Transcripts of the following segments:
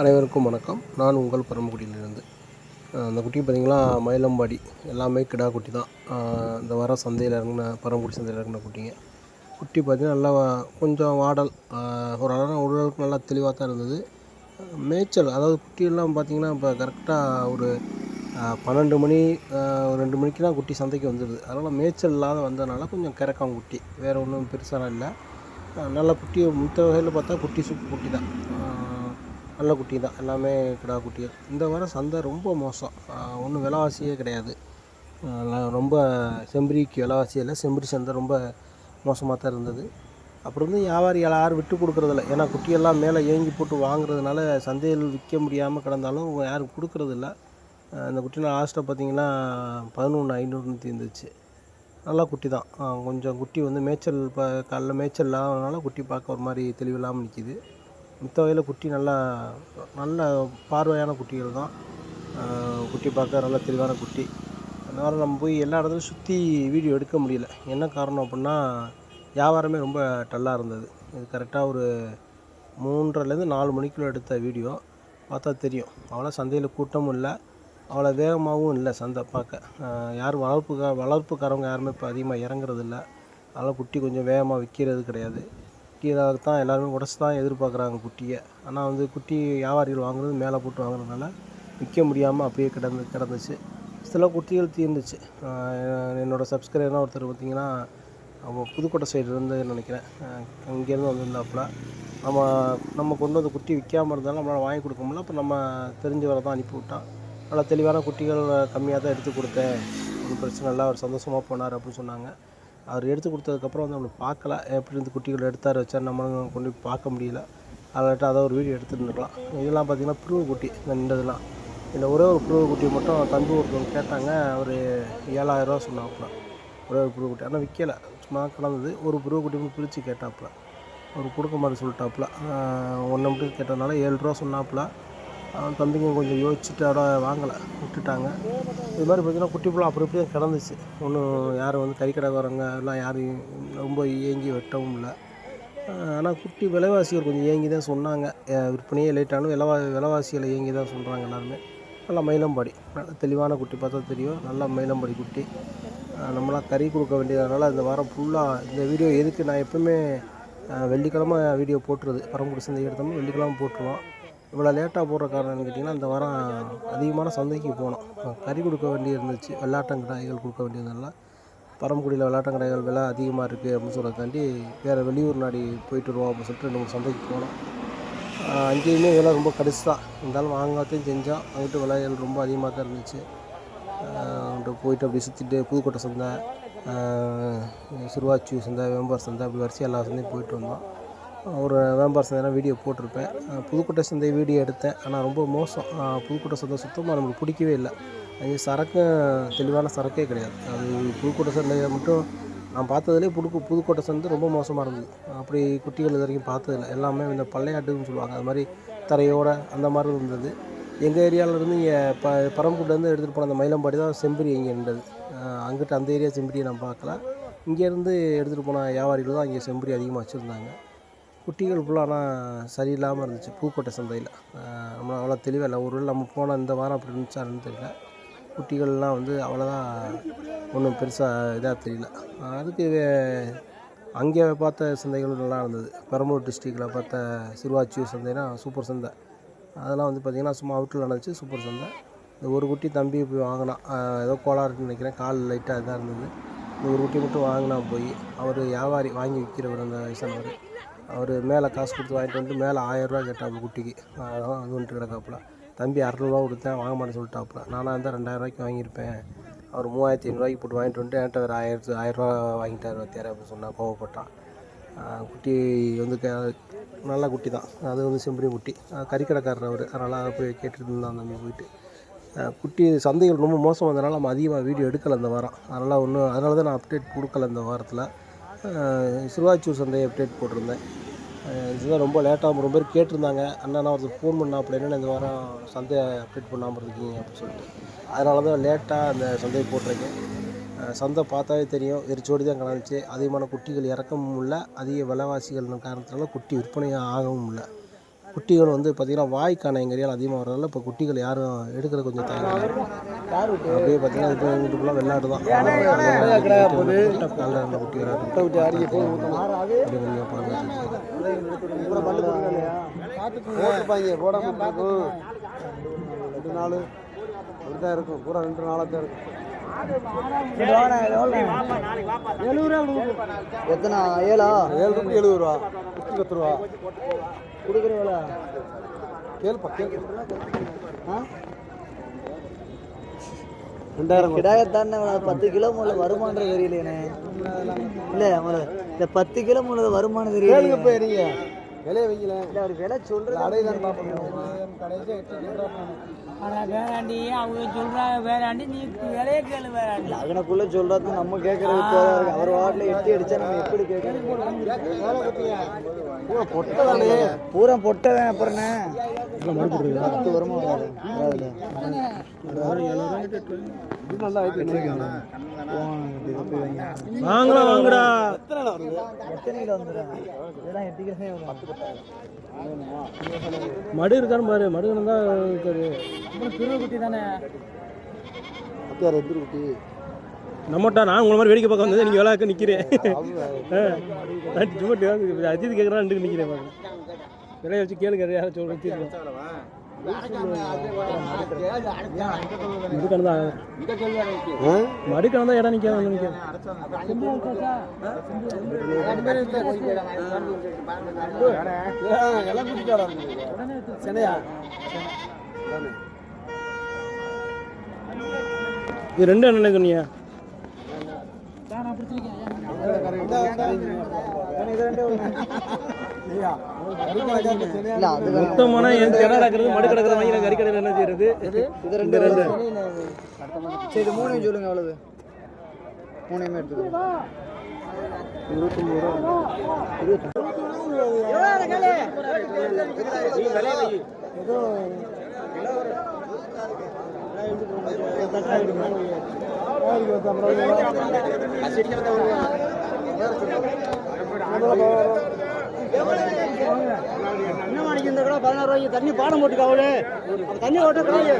அனைவருக்கும் வணக்கம். நான் உங்கள் பரமக்குடியிலிருந்து. அந்த குட்டி பார்த்திங்கன்னா மயிலம்பாடி. எல்லாமே கிடா குட்டி தான். இந்த வர சந்தையில் இறங்கின பரமக்குடி சந்தையில் இறங்கின குட்டிங்க. குட்டி பார்த்திங்கன்னா நல்லா கொஞ்சம் வாடல். ஒரு அளவு ஓரளவுக்கு நல்லா தெளிவாக தான் இருந்தது. மேய்ச்சல் அதாவது குட்டியெல்லாம் பார்த்திங்கன்னா இப்போ கரெக்டாக ஒரு பன்னெண்டு மணி ஒரு ரெண்டு மணிக்கெலாம் குட்டி சந்தைக்கு வந்துடுது அதனால் மேய்ச்சல் இல்லாத வந்ததுனால கொஞ்சம் கிறக்கம் குட்டி. வேறு ஒன்றும் பெருசாலாம் இல்லை. நல்ல குட்டி மற்ற வகையில் பார்த்தா குட்டி சூப்பு குட்டி தான். நல்ல குட்டி தான். எல்லாமே கிடா குட்டிகள் இந்த வாரம் சந்தை ரொம்ப மோசம். ஒன்றும் விலைவாசியே கிடையாது. ரொம்ப செம்பரிக்கு விலைவாசி இல்லை. செம்பரி சந்தை ரொம்ப மோசமாக தான் இருந்தது. அப்புறம் வந்து வியாபாரி யாரும் விட்டு கொடுக்குறதில்ல. ஏன்னா குட்டியெல்லாம் மேலே ஏங்கி போட்டு வாங்குறதுனால சந்தையில் விற்க முடியாமல் கிடந்தாலும் யாரும் கொடுக்குறதில்ல. அந்த குட்டினா குட்டியில் லாஸ்ட்டாக பார்த்தீங்கன்னா பதினொன்று ஐநூறுன்னு தீர்ந்துச்சு. நல்ல குட்டி தான். கொஞ்சம் குட்டி வந்து மேய்ச்சல் இப்போ காலைல மேய்ச்சல் இல்லாதனால குட்டி பார்க்க ஒரு மாதிரி தெளிவில்லாமல் நிற்கிது மித்த வகையில் குட்டி நல்லா நல்ல பார்வையான குட்டிகள் தான். குட்டி பார்க்க நல்ல தெளிவான குட்டி. அதனால் நம்ம போய் எல்லா இடத்துலையும் சுற்றி வீடியோ எடுக்க முடியல. என்ன காரணம் அப்படின்னா வியாபாரமே ரொம்ப டல்லாக இருந்தது. இது கரெக்டாக ஒரு மூன்றரைலேருந்து நாலு மணிக்குள்ள எடுத்த வீடியோ. பார்த்தா தெரியும். அவ்வளோ சந்தையில் கூட்டமும் இல்லை. அவ்வளோ வேகமாகவும் இல்லை சந்தை பார்க்க. யாரும் வளர்ப்புக்கா வளர்ப்புக்காரவங்க யாருமே இப்போ அதிகமாக இறங்குறது இல்லை. அதனால் குட்டி கொஞ்சம் வேகமாக விற்கிறது கிடையாது. கீழே தான் எல்லாருமே உடச்சி தான் எதிர்பார்க்குறாங்க குட்டியை. ஆனால் வந்து குட்டி வியாபாரிகள் வாங்குறது மேலே போட்டு வாங்குறதுனால விற்க முடியாமல் அப்படியே கிடந்து கிடந்துச்சு. சில குட்டிகள் தீர்ந்துச்சு. என்னோடய சப்ஸ்கிரைபர்லாம் ஒருத்தர் பார்த்தீங்கன்னா அவங்க புதுக்கோட்டை சைடு இருந்து நினைக்கிறேன். அங்கேருந்து வந்திருந்தாப்புல. நம்ம நம்ம கொண்டு வந்த குட்டி விற்காமல் இருந்தாலும் நம்மளால் வாங்கி கொடுக்க முடியல. அப்போ நம்ம தெரிஞ்சவரை தான் அனுப்பி விட்டான். நல்லா தெளிவான குட்டிகள் கம்மியாக தான் எடுத்து கொடுத்தேன். ஒன்றும் பிரச்சனை இல்லை. அவர் சந்தோஷமாக போனார் அப்படின்னு சொன்னாங்க. அவர் எடுத்து கொடுத்ததுக்கப்புறம் வந்து நம்மளை பார்க்கல. எப்படி இருந்து குட்டிகளை எடுத்தார் வச்சார் நம்மளும் கொண்டு போய் பார்க்க முடியல. அதில் அதை ஒரு வீடியோ எடுத்துருந்துருக்கலாம் இதெல்லாம் பார்த்தீங்கன்னா புருவ குட்டி இந்த நின்றதுலாம். இந்த ஒரே ஒரு புருவ குட்டி மட்டும் தம்பி ஒருத்தவங்க கேட்டாங்க. ஒரு ஏழாயிரரூவா சொன்னாப்புல. ஒரே ஒரு புருவ குட்டி. ஆனால் விற்கலை சும்மா கலந்தது ஒரு புருவ குட்டி மட்டும் பிரித்து கேட்டாப்புல. அவர் கொடுக்க மாதிரி சொல்லிட்டாப்புல. ஒன்றை மட்டும் கேட்டதுனால ஏழு ரூபா சொன்னாப்புல. அவன் தம்பிங்க கொஞ்சம் யோசிச்சுட்டு அட வாங்கலை. விட்டுட்டாங்க. இது மாதிரி பார்த்திங்கன்னா குட்டி புள்ள அப்படி இப்படியே கிடந்துச்சு. ஒன்றும் யாரும் வந்து கறிக்கடைக்காரங்க எல்லாம் யாரும் ரொம்ப ஏங்கி வெட்டவும் இல்லை. ஆனால் குட்டி விலைவாசிகள் கொஞ்சம் ஏங்கி தான் சொன்னாங்க விற்பனையே லேட் விலவா விலைவாசிகளை ஏங்கி தான் சொல்கிறாங்க எல்லாருமே. நல்லா மயிலம்பாடி. நல்ல தெளிவான குட்டி பார்த்தா தெரியும். நல்லா மயிலம்பாடி குட்டி. நம்மளாம் கறி கொடுக்க வேண்டியதுனால இந்த வாரம் ஃபுல்லாக இந்த வீடியோ எதுக்கு நான் எப்பவுமே வெள்ளிக்கிழமை வீடியோ போட்டுருது பரம்புடி சந்தை எடுத்தோம்னா வெள்ளிக்கிழமை போட்டுருவோம். இவ்வளோ லேட்டாக போடுற காரணம் கேட்டிங்கன்னா இந்த வாரம் அதிகமான சந்தைக்கு போனோம். கறி கொடுக்க வேண்டிய இருந்துச்சு வெள்ளாட்டங்கடாய்கள் கொடுக்க வேண்டியதுனால பரமக்குடியில் விளாட்டங்கடாய்கள் விலை அதிகமாக இருக்குது அப்படின்னு சொல்கிறதுக்காண்டி வேறு வெளியூர் நாடி போயிட்டு வருவோம் அப்படின்னு சொல்லிட்டு ரெண்டு மூணு சந்தைக்கு போனோம். அங்கேயுமே விலை ரொம்ப கடிச்சு தான் இருந்தாலும் வாங்காத்தையும் செஞ்சோம். அங்கிட்டு விலைகள் ரொம்ப அதிகமாக தான் இருந்துச்சு ஆஹ் போயிட்டு அப்படி சுற்றிட்டு புதுக்கோட்டை சந்தை சிறுவாச்சி சந்தை வேம்பார் சந்தை அப்படி வரிசை எல்லா சந்தையும் போயிட்டு வந்தோம். ஒரு வேம்பார் சந்தைலாம் வீடியோ போட்டிருப்பேன். புதுக்கோட்டை சந்தை வீடியோ எடுத்தேன். ஆனால் ரொம்ப மோசம். புதுக்கோட்டை சந்தை சுத்தமாக நம்மளுக்கு பிடிக்கவே இல்லை. அது சரக்கு தெளிவான சரக்கே கிடையாது. அது புதுக்கோட்டை சந்தையை மட்டும் நான் பார்த்ததுலேயே புதுக்கு புதுக்கோட்டை சந்தை ரொம்ப மோசமாக இருந்தது. அப்படி குட்டிகள் இது வரைக்கும் பார்த்ததில்ல. எல்லாமே இந்த பள்ளையாட்டுன்னு சொல்லுவாங்க. அது மாதிரி தரையோட அந்த மாதிரி இருந்தது. எங்கள் ஏரியாவிலேருந்து இங்கே ப பரமக்குடிலேருந்து எடுத்துகிட்டு போன அந்த மயிலம்பாடி தான் செம்பரி இங்கே இருந்தது அங்கிட்ட அந்த ஏரியா செம்பரியை நான் பார்க்கல. இங்கேருந்து எடுத்துகிட்டு போன வியாபாரிகள் தான் இங்கே செம்பரி அதிகமாக வச்சுருந்தாங்க. குட்டிகள் ஃபுல்லாக ஆனால் சரியில்லாமல் இருந்துச்சு பூக்கோட்டை சந்தையில். நம்ம அவ்வளோ தெளிவாக இல்லை. ஒரு நம்ம போன இந்த வாரம் அப்படி இருந்துச்சான்னு தெரியல. குட்டிகள்லாம் வந்து அவ்வளோதான் ஒன்றும் பெருசாக இதாக தெரியல. அதுக்கு வே- அங்கே பார்த்த சந்தைகள் நல்லா இருந்தது. பெரம்பலூர் டிஸ்ட்ரிக்டில் பார்த்த சிறுவாச்சியூர் சந்தைனா சூப்பர் சந்தை. அதெல்லாம் வந்து பார்த்திங்கன்னா சும்மா அவுட்டில் நடந்துச்சு சூப்பர் சந்தை. இந்த ஒரு குட்டி தம்பி போய் வாங்கினான் ஏதோ கோளாறுன்னு நினைக்கிறேன் கால் லைட்டாக இதாக இருந்தது. இந்த ஒரு குட்டி மட்டும் வாங்கினா போய் அவர் வியாபாரி வாங்கி விற்கிறவர் அந்த வயசானவர் அவர் மேலே காசு கொடுத்து வாங்கிட்டு வந்து மேலே ஆயிரரூவா கேட்டாப்புல குட்டிக்கு. அதான் அது வந்துட்டு கிடக்காப்புல. தம்பி அறநூறுவா கொடுத்தேன் வாங்க மாட்டேன்னு சொல்லிட்டாப்புல. நானாக இருந்தால் ரெண்டாயிரரூவாய்க்கு வாங்கியிருப்பேன். அவர் மூவாயிரத்தி ஐநூறுரூவாய்க்கு போட்டு வாங்கிட்டு வந்துட்டு என்கிட்ட வேறு ஆயிரத்து ஆயிரரூவா வாங்கிட்டார் வத்தியார் அப்படின்னு சொன்னால் கோவப்பட்டான். குட்டி வந்து க நல்ல குட்டி தான். அது வந்து செம்பரி குட்டி. கறிக்கடைக்காரர் அவர். அதனால் அதை போய் கேட்டுட்டு இருந்தான் தம்பி போயிட்டு. குட்டி சந்தைகள் ரொம்ப மோசம் வந்தனால நம்ம அதிகமாக வீடியோ எடுக்கலை இந்த வாரம். அதனால் ஒன்றும் அதனால தான் நான் அப்டேட் கொடுக்கல இந்த வாரத்தில். சிறுவாச்சூர் சந்தையை அப்டேட் போட்டிருந்தேன். இதுதான் ரொம்ப லேட்டாக ரொம்ப பேர் கேட்டிருந்தாங்க. அண்ணா நான் ஒருத்தர் ஃபோன் பண்ணா என்னென்ன இந்த வாரம் சந்தையை அப்டேட் பண்ணாமல் இருக்கீங்க அப்படின்னு சொல்லிட்டு. அதனால தான் லேட்டாக அந்த சந்தையை போட்டிருக்கேன். சந்தை பார்த்தாவே தெரியும். எரிச்சோடி தான் கலந்துச்சு அதிகமான குட்டிகள் இறக்கவும் இல்லை அதிக விலைவாசிகள் காரணத்தினால குட்டி விற்பனை ஆகவும் இல்லை குட்டிகள் வந்து பார்த்திங்கன்னா வாய்க்கான எங்கள் ஏரியாவில் அதிகமாக வரதால இப்போ குட்டிகள் யாரும் எடுக்கிற கொஞ்சம் தயாராக அப்படியே பார்த்தீங்கன்னா இப்போ வீட்டுக்குள்ளே வெள்ளாடு தான். காலைல ரெண்டு குட்டி விளையாட்டு அப்படியே கொஞ்சம் ரெண்டு நாள் அப்படிதான் இருக்கும். பூரா ரெண்டு நாளாக தான் இருக்கும் எத்தனை? ஏழா? ஏழு ரூபாய் எழுபது ரூபா. பத்து ரூபா. கொடுக்குற வேலை கேளுப்பா. கேளு ஆ? ரெண்டாயிரம் கிடாயத்தானே பத்து கிலோ முதல்ல வருமானம் தெரியலையே இல்லை இந்த பத்து கிலோ முதல்ல வருமானம் தெரியல நீங்க விலையை வைக்கல. இல்லை அவர் விலை எட்டு சொல்கிறேன் ஆனால் வேறாண்டி அவங்க சொல்கிறாங்க வேறாண்டி நீ விலைய கேளு வேறாண்டி. லக்னக்குள்ள சொல்றது நம்ம கேட்கறது அவர் வாட்டில் எட்டி அடிச்சா நம்ம எப்படி கேட்கறது? பூரா பொட்டை தானே பூரா பொட்டவன் அப்புறம் பத்து வருமா வாங்கலாம் வாங்கடா. எத்தனை கிலோ வந்துடும் இதெல்லாம் எட்டு கிலோ வரும் மடு இருக்கான்னு பாரு. மடு இருந்தால் இருக்காது குட்டி தானே? பத்தியார் எதிர் குட்டி நம்மட்டா நான் உங்களை மாதிரி வேடிக்கை பார்க்க வந்தது. நீங்கள் வேலைக்கு நிற்கிறேன் நான் சும்மா டே- அஜித் கேட்குறான் நிற்கிறேன் பார்க்க விலையை வச்சு கேளுங்க. யாரும் சொல்ல தீர்க்கும் மடுக்கணும் தான் மடுக்கணும் தான் இடம் நிற்காது ஒன்று இது ரெண்டு என்ன சொன்னீங்க மொத்தமான என் கிணறு கிடக்கிறது மடு கிடக்கிறது வாங்கி நான் கறி கடையில் என்ன செய்யறது? இது ரெண்டு ரெண்டு. சரி இது மூணையும் சொல்லுங்க எவ்வளவு மூணையுமே எடுத்துக்கோ என்ன மாணிக்கு இந்த கூட பதினாறு ரூபாய்க்கு தண்ணி பாடம் அவளு அப்ப தண்ணி ஓட்ட காய்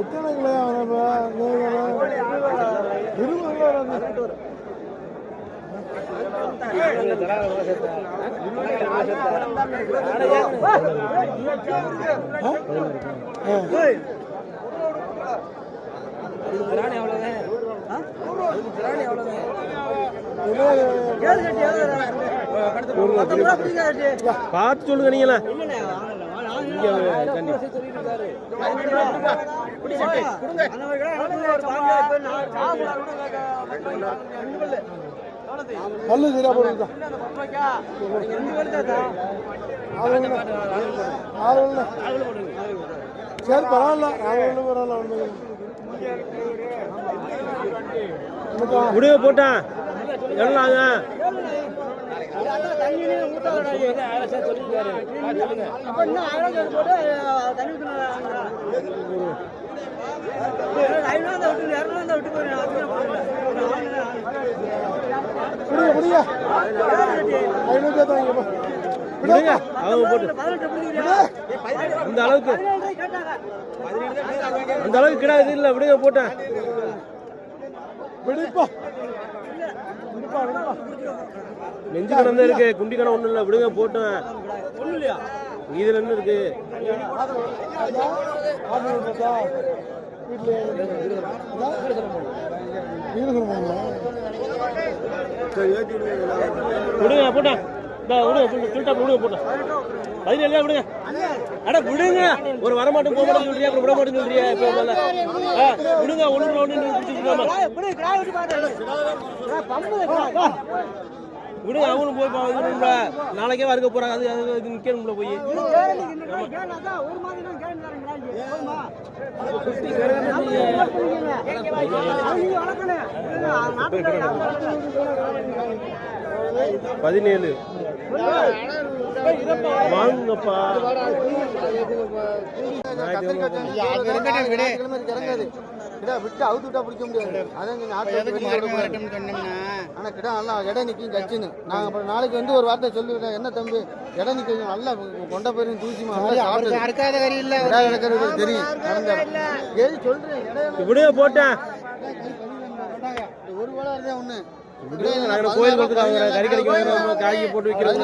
எத்தனை கிலோ பார்த்து சொல்லுங்க நீங்களே பல்லு சரியா போடுங்க ஒன்று சரி பரவாயில்ல. ஆறு ஒன்று பரவாயில்ல ஒன்று முடிவு போட்டேன் எவ்வளோ குடிங்க ஐநூற்றி தாங்க விடுங்க. அவங்க போட்டு. அந்த அளவுக்கு. அந்த அளவுக்கு கிடாது இல்லை. விடுங்க போட்டேன். நெஞ்சு கணம் தான் இருக்கு. குண்டி கணம் ஒன்றும் இல்லை. விடுங்க போட்டேன். இதுல என்ன இருக்கு? விடுங்க போட்டேன். விடுங்க விடுங்க போட்டேன் பதினேழு தான் விடுங்க. அட விடுங்க. ஒரு வர மாட்டோம் போக மாட்டேன்னு சொல்றியா? அப்புறம் விட மாட்டேன்னு சொல்றியா? இப்போ விடுங்க ஒன்று ஒன்று பிடிச்சிருக்காம விடுங்க அவங்களும் போய். நாளைக்கே வறுக்க போறாங்க. அது அது நிக்கணும்ல போய். பதினேழு. வாங்குங்கப்பா விட்டு அவுத்து விட்டா பிடிக்க முடியாது அதான். ஆனா கிடா நல்லா இடம் நிற்கும் கச்சின்னு நாங்க அப்புறம் நாளைக்கு வந்து ஒரு வார்த்தை சொல்லிவிட்டேன் என்ன தம்பி இடம் நிற்கும் நல்லா கொண்ட போயிரும் தூசிமா தெரியும் ஏது சொல்றேன் விடுங்க போட்டேன் ஒரு இருந்தா ஒண்ணு நாங்கள் கோயில் கொடுத்துட்டு அவங்க வாங்குறோம் காய்கறி போட்டு விற்கிறோம்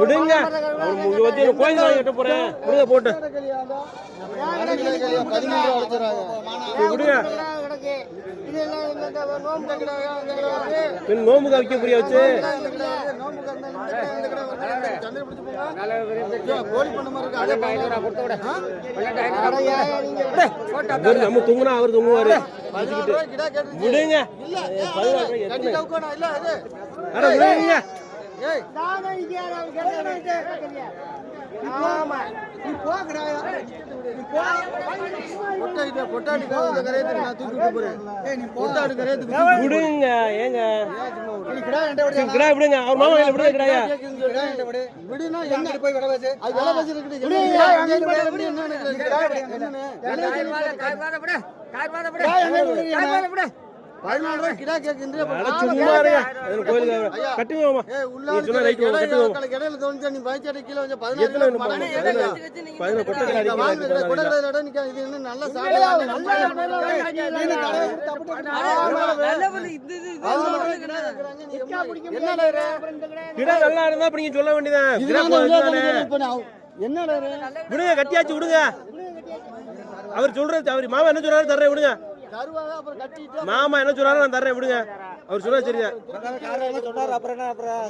விடுங்க. கோயில் வாங்கி கட்ட போறேன். விடுங்க. போட்டு பதிமூணு ரூபா அழைச்சிடறாங்க விடுங்க பின் நோம்புக்கு வைக்க புரிய வச்சு நம்ம தூங்குனா அவர் தூங்குவாரு. விடுங்க. விடுங்க ஏங்க. கிடா விடுங்க. அவர் மாமா கையில விடுங்க கிடாயா. விடுனா என்ன போய் விலை பேசு அது விலை பேசி இருக்குது. என்ன விடு. என்ன பதினாலு ரூபாய் கிடா கேட்கின்ற அட சும்மா இருங்க. கோயிலுக்கு கட்டுங்க மாமா. ஏய் உள்ள நீ சொன்னா ரைட் இடையில தோணுச்சா? நீ பயச்சாடி கீழே வந்து பதினாலு பதினாறு கொட்டை கடை இந்த வாங்குற கடை, கொடை அடிக்கலாம் கடையில இடம் நிக்காது. இது? இன்னும் நல்லா சாப்பிடலாம். நல்லா? கிடா இருந்தா நீங்க சொல்ல வேண்டியதான் என்னடா? விடுங்க கட்டியாச்சு விடுங்க. அவர் சொல்றது அவர் மாமா என்ன சொல்றாரு? தர்றேன் விடுங்க. மாமா என்ன சொல்றாரு நான் தர்றேன் விடுங்க. அவர் சொன்னா சரியா சொன்னாரு அப்புறம் என்ன அப்புறம்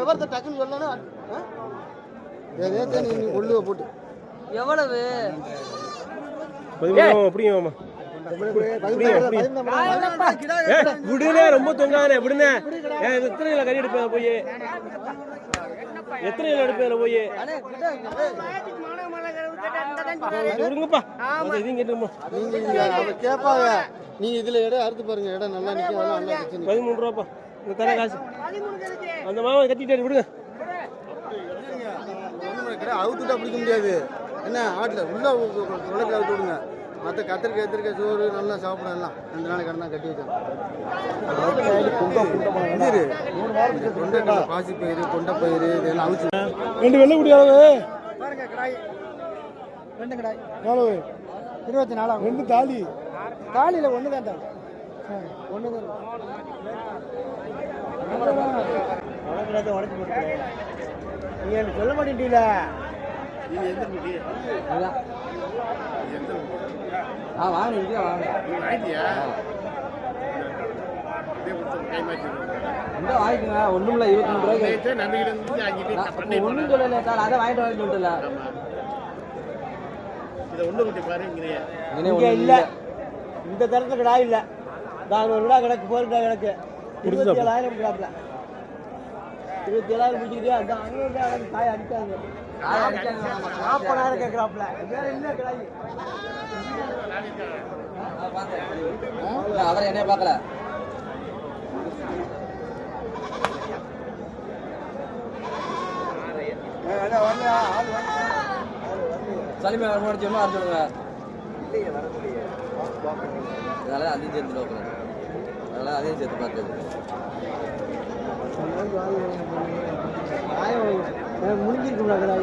விவரத்தை டக்குன்னு சொல்லணும். கொள்ளுவ போட்டு. எவ்வளவு? அப்படிங்க விடுனே ரொம்ப தொங்காதே விடுனே. எத்தனை கிலோ கறி எடுப்பேன் போய்? எத்தனை கிலோ எடுப்பேன் போய்? கேட்டுமா நீங்க கேட்பாங்க நீங்க இதுல இடம் அறுத்து பாருங்க. இடம் நல்லா நிக்க நல்லா பதிமூணு ரூபாப்பா இந்த தர காசு. அந்த மாமா கட்டிட்டாரு விடுங்க அவுத்துட்டா பிடிக்க முடியாது. என்ன ஆட்டுல உள்ள உலக அவுத்து விடுங்க. மற்ற கத்திரிக்காய் கத்திரிக்காய் சோறு நல்லா சாப்பிடும் எல்லாம். ரெண்டு நாளைக்கு கடனா கட்டி வச்சாங்க கொண்டை பாசி பயிறு கொண்டை பயிறு இதெல்லாம் அவிச்சு. ரெண்டு வெள்ளை குடி அளவு. பாருங்க கடாய். ரெண்டு கடாய் எவ்வளவு இருபத்தி நாலாம் ரெண்டு தாலி. காலையில் ஒன்று தான் தான் ஒன்று தான். உடச்சு போட்டு நீ எனக்கு சொல்ல மாட்டேன்டீல ஆ வாங்க இங்கே வாங்க. இந்த வாங்கிக்கோங்க. ஒன்றும் இல்லை இருபத்தி மூணு ரூபாய்க்கு. ஒன்றும் சொல்லலை சார். அதை வாங்கிட்டு வாங்கிட்டு இங்கே இல்லை. இந்த தரத்துல கிடா இல்லை. நானூறு கிடா கிடக்கு போர் கிடா கிடக்கு. இருபத்தி ஏழாயிரம் கிடாப்புல இருபத்தி ஏழாயிரம் முடிச்சுக்கிட்டே அந்த அறுநூறு கிடா கிடக்கு காய் அடிக்காது நாற்பதாயிரம் கேட்குறாப்புல வேற என்ன கிடாய்? அவர் என்னைய பார்க்கல. சலிமே வர முடிச்சு இன்னும் வர சொல்லுங்க அதனால அதையும் சேர்த்து பார்க்குறேன் அதனால அதையும் சேர்த்து பார்த்தது முடிஞ்சிருக்கு நல்லா